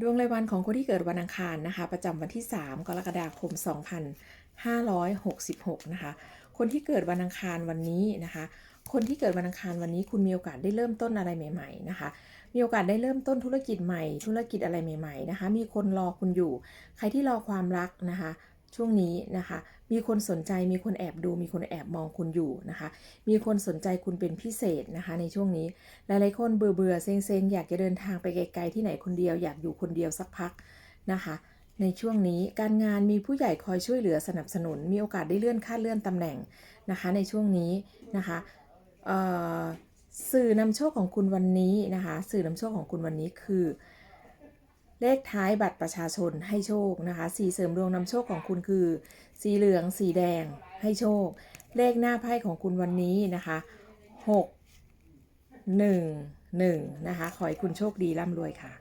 ดวงรายวันของคนที่เกิดวันอังคารนะคะ ประจำวันที่ 3 กรกฎาคม 2566 นะคะ คนที่เกิดวันอังคารวันนี้นะคะ คนที่เกิดวันอังคารวันนี้ คุณมีโอกาสได้เริ่มต้นอะไรใหม่ ๆ นะคะ มีโอกาสได้เริ่มต้นธุรกิจใหม่ ธุรกิจอะไรใหม่ ๆ นะคะ มีคนรอคุณอยู่ ใครที่รอความรักนะคะ ช่วงนี้นะคะ มีคนสนใจมีคนแอบดู มีคนแอบมองคุณอยู่นะคะ มีคนสนใจคุณเป็นพิเศษนะคะ ในช่วงนี้ หลายๆคนเบื่อเบื่อเซ็งเซ็งอยากจะเดินทางไปไกลๆที่ไหนคนเดียวอยากอยู่คนเดียวสักพักนะคะ ในช่วงนี้การงานมีผู้ใหญ่คอยช่วยเหลือสนับสนุน มีโอกาสได้เลื่อนขั้นเลื่อนตำแหน่งนะคะ ในช่วงนี้นะคะสื่อนำโชคของคุณวันนี้นะคะ สื่อนำโชคของคุณวันนี้คือ เลขท้ายบัตรประชาชนให้โชคนะคะ สีเสริมดวงนำโชคของคุณคือ สีเหลือง สีแดงให้โชค เลขหน้าไพ่ของคุณวันนี้นะคะหกหนึ่งหนึ่งนะคะ ขอให้คุณโชคดีร่ำรวยค่ะ